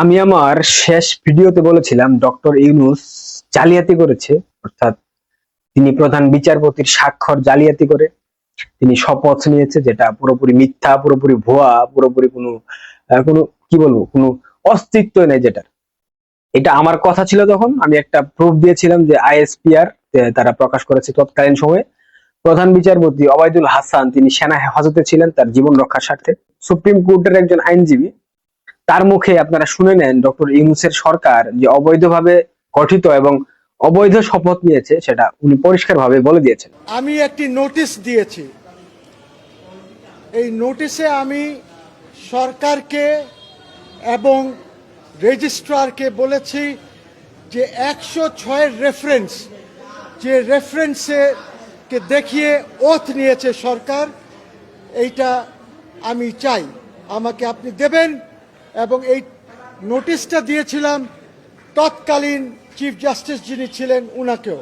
আমি আমার শেষ ভিডিওতে বলেছিলাম, ডক্টর ইউনুস জালিয়াতি করেছে, অর্থাৎ তিনি প্রধান বিচারপতির স্বাক্ষর জালিয়াতি করে, তিনি শপথ নিয়েছে যেটা পুরোপুরি মিথ্যা, পুরোপুরি ভুয়া, পুরোপুরি কোনো কোনো, কি বলব, কোনো অস্তিত্ব নেই যেটার। এটা আমার কথা ছিল তখন, আমি একটা প্রুফ দিয়েছিলাম যে আইএসপিআর তারা প্রকাশ করেছে তৎকালীন সময়ে। প্রধান বিচারপতি ওবায়দুল হাসান, তিনি সেনা হেফাজতে ছিলেন তার জীবন রক্ষার স্বার্থে। সুপ্রিম কোর্টের একজন আইনজীবী তার মুখে আপনারা শুনে নেন ডক্টর ইউনুসের সরকার যে অবৈধভাবে গঠিত এবং অবৈধ শপথ নিয়েছে, সেটা উনি পরিষ্কারভাবে বলে দিয়েছেন। আমি একটি নোটিশ দিয়েছি। এই নোটিশে আমি সরকারকে এবং রেজিস্ট্রারকে বলেছি যে একশো ছয়ের রেফারেন্স, যে রেফারেন্সে কে দেখিয়ে ওথ নিয়েছে সরকার, এইটা আমি চাই। আমাকে আপনি দেবেন এবং এই নোটিশটা দিয়েছিলাম তৎকালীন চিফ জাস্টিস যিনি ছিলেন উনাকেও।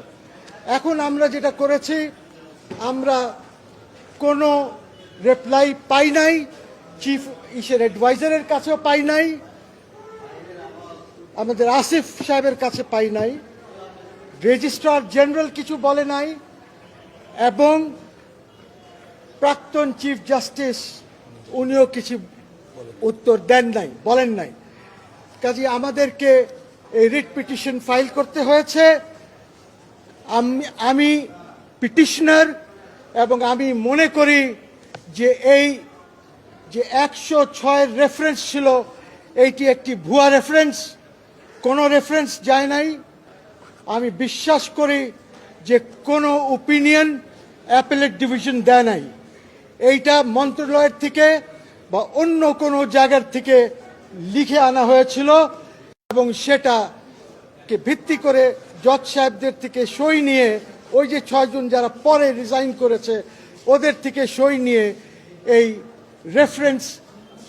এখন আমরা যেটা করেছি, আমরা কোনো রিপ্লাই পাই নাই চিফ ইসের অ্যাডভাইজারের কাছেও পাই নাই, আমাদের আসিফ সাহেবের কাছে পাই নাই রেজিস্ট্রার জেনারেল কিছু বলে নাই, এবং প্রাক্তন চিফ জাস্টিস উনিও কিছু উত্তর দেন নাই, বলেন নাই। কাজে আমাদেরকে এই রিট পিটিশন ফাইল করতে হয়েছে। আমি আমি পিটিশনার এবং আমি মনে করি যে এই, যে একশো ছয়ের রেফারেন্স ছিল, এইটি একটি ভুয়া রেফারেন্স কোনো রেফারেন্স যায় নাই। আমি বিশ্বাস করি যে কোনো ওপিনিয়ন অ্যাপেলেট ডিভিশন দেয় নাই। এইটা মন্ত্রণালয়ের থেকে বা অন্য কোনো জায়গার থেকে লিখে আনা হয়েছিল এবং সেটাকে ভিত্তি করে জজ সাহেবদের থেকে সই নিয়ে, ওই যে ছয়জন যারা পরে রিজাইন করেছে, ওদের থেকে সই নিয়ে এই রেফারেন্স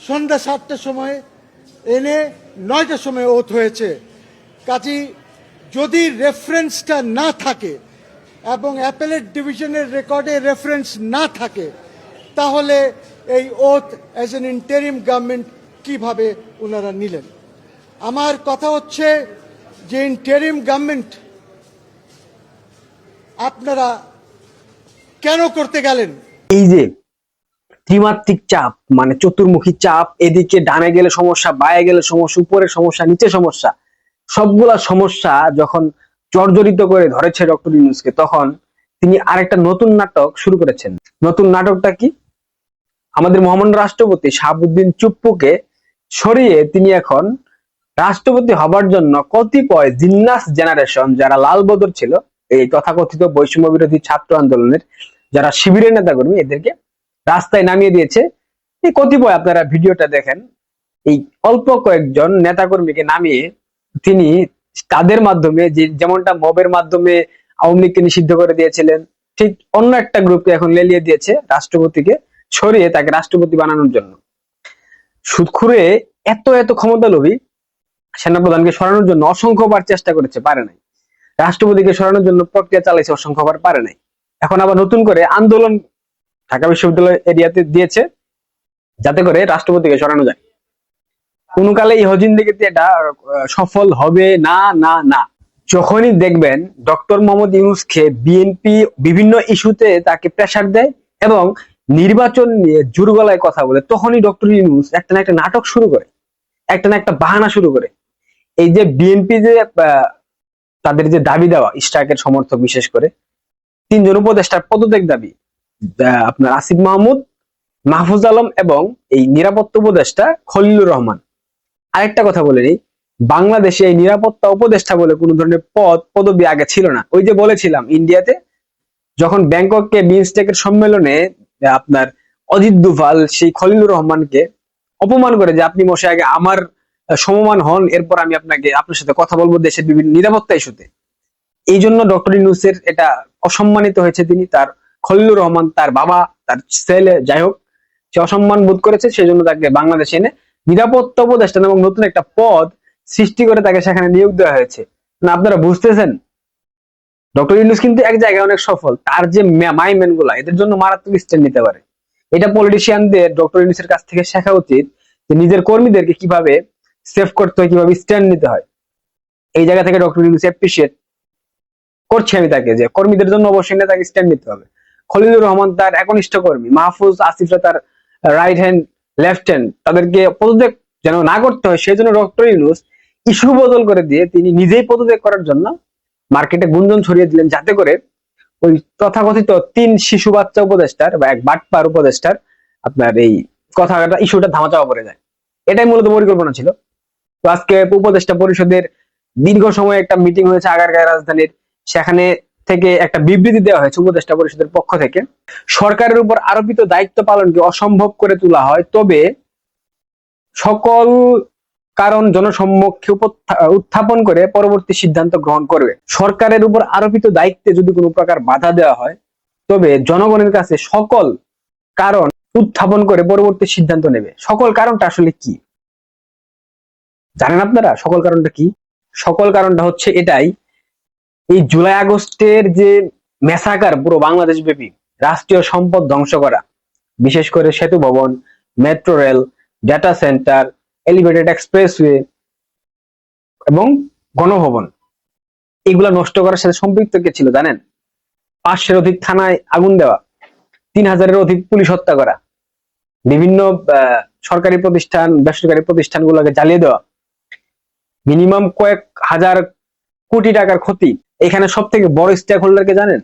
সন্ধ্যা সাতটার সময় এনে নয়টার সময় ওথ হয়েছে। কাজী, যদি রেফারেন্সটা না থাকে এবং অ্যাপেলেট ডিভিশনের রেকর্ডে রেফারেন্স না থাকে, তাহলে এই oath as an interim government কীভাবে ওনারা নিলেন? আমার কথা হচ্ছে যে ইন্টারিম গভর্নমেন্ট আপনারা কেন করতে গেলেন? এই যে ত্রিমাত্রিক চাপ মানে চতুর্মুখী চাপ, এদিকে ডানে গেলে সমস্যা, বায়ে গেলে সমস্যা, উপরে সমস্যা, নিচে সমস্যা, সবগুলা সমস্যা যখন জর্জরিত করে ধরেছে ডক্টর ইউনুসকে, তখন তিনি আরেকটা নতুন নাটক শুরু করেছেন। নতুন নাটকটা কি? আমাদের মহামান্য রাষ্ট্রপতি শাহাবুদ্দিন চুপ্পুকে সরিয়ে তিনি এখন রাষ্ট্রপতি হবার জন্য কতিপয় জিন্নাস জেনারেশন, যারা লাল বদর ছিল, এই তথাকথিত বৈষম্য বিরোধী ছাত্র আন্দোলনের যারা শিবিরের নেতাকর্মী, এদেরকে রাস্তায় নামিয়ে দিয়েছে। এই কতিপয় আপনারা ভিডিওটা দেখেন, এই অল্প কয়েকজন নেতাকর্মীকে নামিয়ে তিনি তাদের মাধ্যমে, যে যেমনটা মবের মাধ্যমে আওয়ামী লীগকে নিষিদ্ধ করে দিয়েছিলেন, ঠিক অন্য একটা গ্রুপকে এখন লেলিয়ে দিয়েছে রাষ্ট্রপতিকে। সরিয়ে তাকে রাষ্ট্রপতি বানানোর জন্য। সুদখুরে এত এত ক্ষমতা লোভী, সেনাপ্রধানকে সরানোর জন্য অসংখ্যবার চেষ্টা করেছে, পারে নাই। রাষ্ট্রপতিকে সরানোর জন্য প্রক্রিয়া চালাইছে অসংখ্যবার, পারে নাই। এখন আবার নতুন করে আন্দোলন ঢাকা বিশ্ববিদ্যালয় এরিয়াতে দিয়েছে, যাতে করে রাষ্ট্রপতিকে সরানো যায়। কোন কালে এই হজিন্দিগিতে এটা সফল হবে না না না। যখনই দেখবেন ডক্টর মোহাম্মদ ইউনুসকে বিএনপি বিভিন্ন ইস্যুতে তাকে প্রেসার দেয় এবং নির্বাচন নিয়ে জোর গলায় কথা বলে, তখনই ডক্টর ইউনুস একটা না একটা নাটক শুরু করে, একটা না একটা বাহানা শুরু করে। এই যে বিএনপি যে তাদের যে দাবি দেওয়া স্ট্রাইকের সমর্থক বিশেষ করে, তিনজন উপদেষ্টার পদত্যাগ দাবি আপনার আসিফ মাহমুদ, মাহফুজ আলম এবং এই নিরাপত্তা উপদেষ্টা খলিলুর রহমান। আরেকটা কথা বলে নিই, বাংলাদেশে এই নিরাপত্তা উপদেষ্টা বলে কোন ধরনের পদ, পদবি আগে ছিল না। ওই যে বলেছিলাম, ইন্ডিয়াতে যখন ব্যাংককে বিমস্টেকের সম্মেলনে আপনার অজিত দুভাল, সেই খলিলুর রহমানকে অপমান করে যে আপনি মশাই আগে আমার সমমান হন, এরপর আমি আপনাকে, আপনার সাথে কথা বলব দেশের বিভিন্ন নিরাপত্তা ইস্যুতে। এই জন্য ডক্টর ইউনুসের এটা অসম্মানিত হয়েছে তিনি, তার খলিলুর রহমান, তার বাবা, তার ছেলে, যাই হোক, সে অসম্মান বোধ করেছে সেই জন্য তাকে বাংলাদেশে এনে নিরাপত্তা উপদেষ্টা নামক নতুন একটা পদ সৃষ্টি করে তাকে সেখানে নিয়োগ দেওয়া হয়েছে। না, আপনারা বুঝতেছেন? ডক্টর ইউনুস কিন্তু এক জায়গায় অনেক সফল। তার যে মাইম্যানগুলা, এদের জন্য মারাত্মক স্ট্যান্ড নিতে পারে। এটা পলিটিশিয়ানদের, ডক্টর ইউনুসের কাছ থেকে শেখা উচিত যে নিজের কর্মীদেরকে কীভাবে সেভ করতে হয়, কীভাবে স্ট্যান্ড নিতে হয়। এই জায়গা থেকে ডক্টর ইউনুস অ্যাপ্রিসিয়েট করছি আমি তাকে যে কর্মীদের জন্য অবশ্যই তাকে স্ট্যান্ড নিতে হবে। খলিলুর রহমান তার একনিষ্ঠ কর্মী, মাহফুজ আসিফরা তার রাইট হ্যান্ড লেফট হ্যান্ড তাদেরকে পদত্যাগ যেন না করতে হয়, সেই জন্য ডক্টর ইউনুস ইস্যু বদল করে দিয়ে তিনি নিজেই পদত্যাগ করার জন্য মার্কেটে গুঞ্জন ছড়িয়ে দিলেন যাতে করে ওই তথাকথিত তিন শিশু বাচ্চা উপদেষ্টার বা এক বাটপার উপদেষ্টার আপনার এই কথাটা, ইস্যুটা ধামাচাপা পড়ে যায়। এটাই মূলত পরিকল্পনা ছিল। তো আজকে উপদেষ্টা পরিষদের দীর্ঘ সময় একটা মিটিং হয়েছে আগারগাঁও রাজধানীর। সেখানে থেকে একটা বিবৃতি দেওয়া হয়েছে উপদেষ্টা পরিষদের পক্ষ থেকে। সরকারের উপর আরোপিত দায়িত্ব পালনকে অসম্ভব করে তোলা হয়। তবে সকল কারণ জনসম্মুখে উত্থাপন করে পরবর্তী সিদ্ধান্ত গ্রহণ করবে। সরকারের উপর আরোপিত দায়িত্বে যদি কোনো প্রকার বাধা দেওয়া হয়, তবে জনগণের কাছে সকল কারণ উত্থাপন করে পরবর্তী সিদ্ধান্ত নেবে। সকল কারণটা আসলে কি? জানেন আপনারা সকল কারণটা কি? সকল কারণটা হচ্ছে এটাই, এই জুলাই আগস্টের যে মেসাকার পুরো বাংলাদেশ ব্যাপী রাষ্ট্রীয় সম্পদ ধ্বংস করা, বিশেষ করে Setu Bhaban, metro rail data centre elevated expressway এবং গণভবন। এগুলা নষ্ট করার সাথে সম্পৃক্ত কে ছিল জানেন? পাঁচশের অধিক থানায় আগুন দেওয়া তিন হাজারের অধিক পুলিশ হত্যা করা, বিভিন্ন সরকারি প্রতিষ্ঠান, বেসরকারি প্রতিষ্ঠানগুলোকে জ্বালিয়ে দেওয়া, মিনিমাম কয়েক হাজার কোটি টাকার ক্ষতি। এখানে সব থেকে বড় স্টেক হোল্ডারকে জানেন?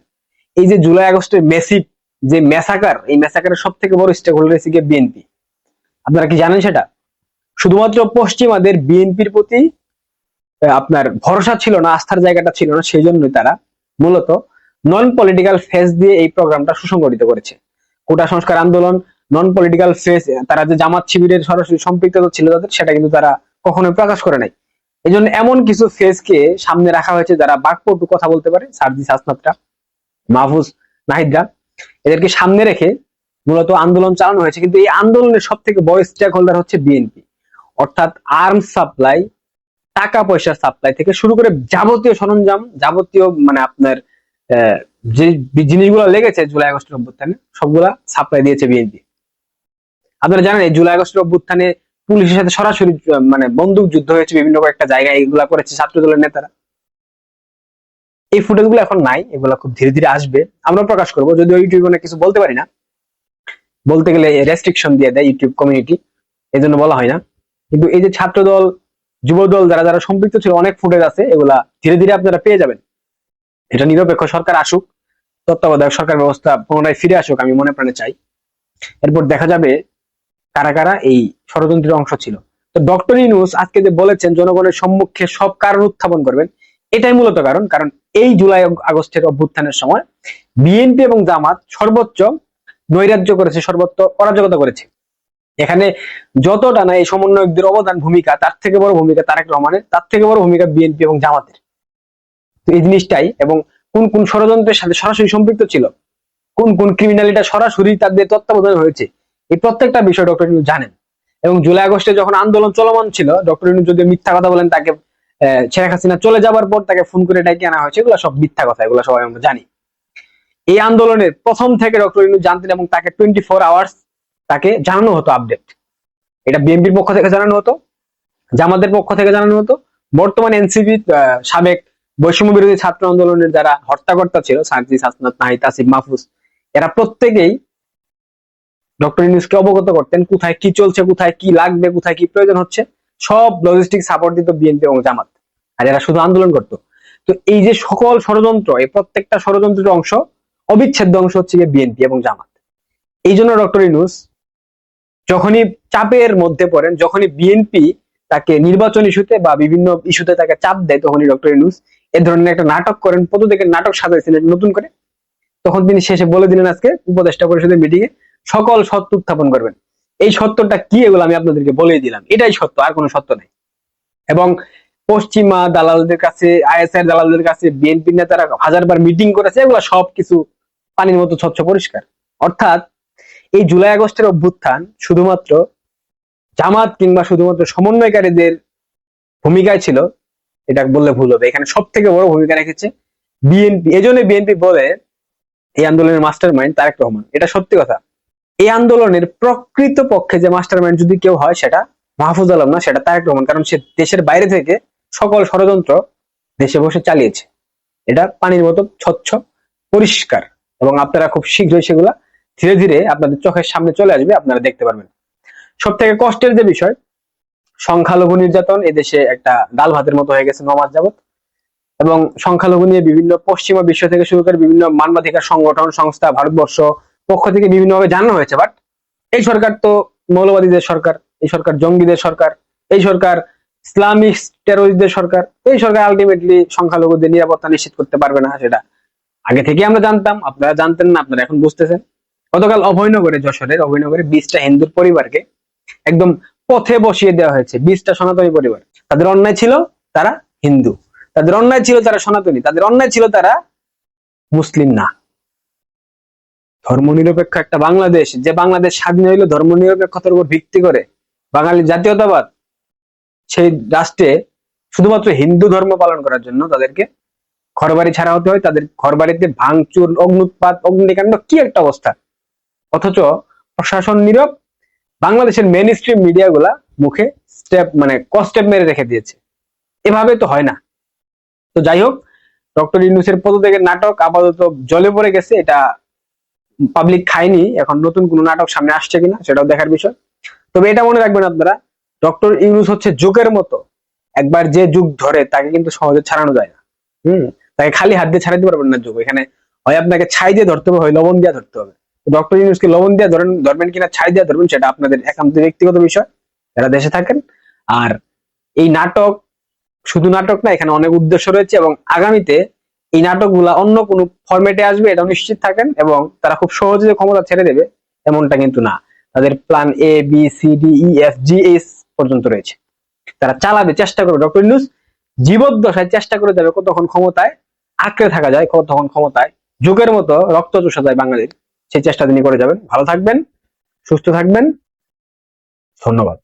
এই যে জুলাই আগস্টের মেসিভ যে মেসাকার এই মেসাকারের সব থেকে বড় স্টেক হোল্ডার বিএনপি আপনারা কি জানেন সেটা? শুধুমাত্র পশ্চিমাদের বিএনপির প্রতি আপনার ভরসা ছিল না, আস্থার জায়গাটা ছিল না, সেই জন্যই তারা মূলত নন পলিটিক্যাল ফেস দিয়ে এই প্রোগ্রামটা সুসংগঠিত করেছে। কোটা সংস্কার আন্দোলন নন পলিটিক্যাল ফেস তারা যে জামাত শিবিরের সরাসরি সম্পৃক্ততা ছিল তাদের, সেটা কিন্তু তারা কখনো প্রকাশ করে নাই। এই জন্য এমন কিছু ফেসকে সামনে রাখা হয়েছে যারা বাকপটু কথা বলতে পারে, সার্জিস আসনাতরা, মাহফুজ নাহিদরা, এদেরকে সামনে রেখে মূলত আন্দোলন চালানো হয়েছে। কিন্তু এই আন্দোলনের সব থেকে বড় স্টেক হোল্ডার হচ্ছে বিএনপি। অর্থাৎ আর্মস সাপ্লাই টাকা পয়সা সাপ্লাই থেকে শুরু করে যাবতীয় সরঞ্জাম, যাবতীয় মানে আপনার যে জিনিসগুলো লেগেছে জুলাই আগস্টের অভ্যুত্থানে, সবগুলা সাপ্লাই দিয়েছে বিএনপি আপনারা জানেন এই জুলাই আগস্টের অভ্যুত্থানে পুলিশের সাথে সরাসরি মানে বন্দুক যুদ্ধ হয়েছে, বিভিন্ন কয়েকটা জায়গায় এগুলা করেছে ছাত্র দলের নেতারা। এই ফুটেজগুলো এখন নাই, এগুলা খুব ধীরে ধীরে আসবে। আমরা প্রকাশ করব, যদিও ইউটিউবে অনেক কিছু বলতে পারি না। বলতে গেলে রেস্ট্রিকশন দিয়ে দেয় ইউটিউব কমিউনিটি এই জন্য বলা হয় না। কিন্তু এই যে ছাত্র দল যুব দল যারা যারা সম্পৃক্ত ছিল, অনেক ফুটেজ আছে, এগুলা ধীরে ধীরে আপনারা পেয়ে যাবেন। এটা নিরপেক্ষ সরকার আসুক, তত্ত্বাবধায়ক সরকার ব্যবস্থা পুনরায় ফিরে আসুক, আমি মনে প্রাণে চাই। এরপর দেখা যাবে কারা কারা এই ষড়যন্ত্রের অংশ ছিল। তো ডক্টর ইউনুস আজকে যে বলেছেন, জনগণের সম্মুখে সব কারণ উত্থাপন করবেন, এটাই মূলত কারণ কারণ এই জুলাই আগস্টের অভ্যুত্থানের সময় বিএনপি এবং জামাত সর্বোচ্চ নৈরাজ্য করেছে, সর্বোচ্চ অরাজকতা করেছে। এখানে যতটা না এই সমন্বয়কদের অবদান ভূমিকা, তার থেকে বড় ভূমিকা তারেক রহমানের, তার থেকে বড় ভূমিকা বিএনপি এবং জামাতের। এই জিনিসটাই, এবং কোন কোন ষড়যন্ত্রের সাথে সরাসরি সম্পৃক্ত ছিল, কোন কোন ক্রিমিনালিটা সরাসরি তাদের তত্ত্বাবধানে হয়েছে, এই প্রত্যেকটা বিষয় ডক্টর ইউনুস জানেন। এবং জুলাই আগস্টে যখন আন্দোলন চলমান ছিল, ডক্টর ইউনুস যদি মিথ্যা কথা বলেন, তাকে শেখ হাসিনা চলে যাবার পর তাকে ফোন করে ডাকি আনা হয়েছে, এগুলো সব মিথ্যা কথা, এগুলো সবাই আমরা জানি। এই আন্দোলনের প্রথম থেকে ডক্টর ইউনুস জানতেন এবং তাকে টোয়েন্টি ফোর আওয়ার্স তাকে জানানো হতো আপডেট এটা বিএনপির পক্ষ থেকে জানানো হতো জামাতের পক্ষ থেকে জানানো হতো। বর্তমানে এনসিপি সাবেক বৈষম্য বিরোধী ছাত্র আন্দোলনের যারা হর্তাকর্তা ছিল সার্জিস হাসনাত নাহিদ, আসিফ, মাহফুজ, এরা প্রত্যেকেই ডক্টর ইউনুসকে অবগত করতেন, কোথায় কি চলছে, কোথায় কি লাগবে, কোথায় কি প্রয়োজন হচ্ছে। সব লজিস্টিক সাপোর্ট দিত বিএনপি এবং জামাত। আর এরা শুধু আন্দোলন করতো। তো এই যে সকল ষড়যন্ত্র, এই প্রত্যেকটা ষড়যন্ত্রের অংশ অবিচ্ছেদ্য অংশ হচ্ছে বিএনপি এবং জামাত। এই জন্য ডক্টর ইউনুস যখনই চাপের মধ্যে পড়েন, যখনই বিএনপি তাকে নির্বাচন ইস্যুতে বা বিভিন্ন ইস্যুতে তাকে চাপ দেয়, তখনই ডক্টর ইউনুস এ ধরনের একটা নাটক করেন, পদত্যাগের নাটক সাজাইছিলেন নতুন করে। তখন তিনি শেষে বলে দিলেন আজকে উপদেষ্টা পরিষদের মিটিং এ সকল সত্য উত্থাপন করবেন। এই সত্যটা কি এগুলো আমি আপনাদেরকে বলেই দিলাম। এটাই সত্য, আর কোনো সত্য নেই। এবং পশ্চিমা দালালদের কাছে আইএসআই দালালদের কাছে বিএনপি নেতারা হাজারবার মিটিং করেছে, এগুলো সবকিছু পানির মতো স্বচ্ছ পরিষ্কার। অর্থাৎ এই জুলাই আগস্টের অভ্যুত্থান শুধুমাত্র জামাত কিংবা শুধুমাত্র সমন্বয়কারীদের ভূমিকায় ছিল, এটা বললে ভুল হবে। এখানে সব থেকে বড় ভূমিকা রেখেছে বিএনপি। এই জন্য বিএনপি বলে এই আন্দোলনের মাস্টার মাইন্ড তারেক রহমান। এটা সত্যি কথা। এই আন্দোলনের প্রকৃত পক্ষে যে মাস্টার মাইন্ড যদি কেউ হয়, সেটা মাহফুজ আলম না, সেটা তারেক রহমান। কারণ সে দেশের বাইরে থেকে সকল ষড়যন্ত্র দেশে বসে চালিয়েছে। এটা পানির মতো স্বচ্ছ, পরিষ্কার। এবং আপনারা খুব শীঘ্রই সেগুলা ধীরে ধীরে আপনাদের চোখের সামনে চলে আসবে, আপনারা দেখতে পারবেন। সব থেকে কষ্টের যে বিষয়, সংখ্যালঘু নির্যাতন এদেশে একটা ডাল ভাতের মতো হয়ে গেছে নমাজ যাবত এবং সংখ্যালঘু নিয়ে বিভিন্ন পশ্চিমা বিশ্ব থেকে শুরু করে বিভিন্ন মানবাধিকার সংগঠন, সংস্থা, ভারতবর্ষ পক্ষ থেকে বিভিন্নভাবে জানানো হয়েছে। বাট এই সরকার তো মৌলবাদীদের সরকার, এই সরকার জঙ্গিদের সরকার, এই সরকার ইসলামিক টেরোরিস্টদের সরকার, এই সরকার আলটিমেটলি সংখ্যালঘুদের নিরাপত্তা নিশ্চিত করতে পারবে না সেটা। আগে থেকে আমরা জানতাম, আপনারা জানতেন না, আপনারা এখন বুঝতেছেন। গতকাল অভয়নগরে যশোরের, অভয়নগরে বিশটা হিন্দুর পরিবারকে একদম পথে বসিয়ে দেওয়া হয়েছে, বিশটা সনাতনী পরিবার। তাদের অন্যায় ছিল তারা হিন্দু। তাদের অন্যায় ছিল তারা সনাতনী। তাদের অন্যায় ছিল তারা মুসলিম না। ধর্মনিরপেক্ষ একটা বাংলাদেশ, যে বাংলাদেশ স্বাধীন হইল ধর্মনিরপেক্ষতার উপর ভিত্তি করে বাঙালি জাতীয়তাবাদ, সেই রাষ্ট্রে শুধুমাত্র হিন্দু ধর্ম পালন করার জন্য তাদেরকে ঘরবাড়ি ছাড়া হতে হয়, তাদের ঘরবাড়িতে ভাঙচুর, অগ্নুৎপাত, অগ্নিকাণ্ড, কি একটা অবস্থা। অথচ প্রশাসন নীরব, বাংলাদেশের মেন স্ট্রিম মিডিয়া গুলা মুখে স্টেপ মানে কস্টেপ মেরে রেখে দিয়েছে। এভাবে তো হয় না। তো যাই হোক, ডক্টর ইউনুসের পদত্যাগের নাটক আপাতত জলে পড়ে গেছে, এটা পাবলিক খায়নি, এখন নতুন কোন নাটক সামনে আসছে কিনা সেটাও দেখার বিষয়। তবে এটা মনে রাখবেন আপনারা, ডক্টর ইউনুস হচ্ছে যুগের মতো, একবার যে যুগ ধরে তাকে কিন্তু সহজে ছাড়ানো যায় না। হম? তাকে খালি হাত দিয়ে ছাড়াতে পারবেন না যুগ। এখানে হয় আপনাকে ছাই দিয়ে ধরতে হবে, হয় লবণ দিয়ে ধরতে হবে। ডক্টর ইউনুসকে লবণ দিয়ে ধরেন, ধরবেন কিনা ছাই দিয়ে ধরবেন, সেটা আপনাদের একান্ত ব্যক্তিগত বিষয়, যারা দেশে থাকেন। আর এই নাটক শুধু নাটক না, এখানে অনেক উদ্দেশ্য রয়েছে এবং আগামীতে এই নাটকগুলা অন্য কোনো ফরম্যাটে আসবে এটা নিশ্চিত থাকেন এবং তারা খুব সহজে ক্ষমতা ছেড়ে দেবে, এমনটা কিন্তু না। তাদের plan A B C D E F G S পর্যন্ত রয়েছে। তারা চালাবে, চেষ্টা করবে। ডক্টর ইউনুস জীবদ্দশায় চেষ্টা করে যাবে কতক্ষণ ক্ষমতায়, আঁকড়ে থাকা যায় কতক্ষণ ক্ষমতায়, যুগের মতো রক্ত চোষা যায় বাঙালির। সেই চেষ্টা তিনি করে যাবেন। ভালো থাকবেন সুস্থ থাকবেন। ধন্যবাদ।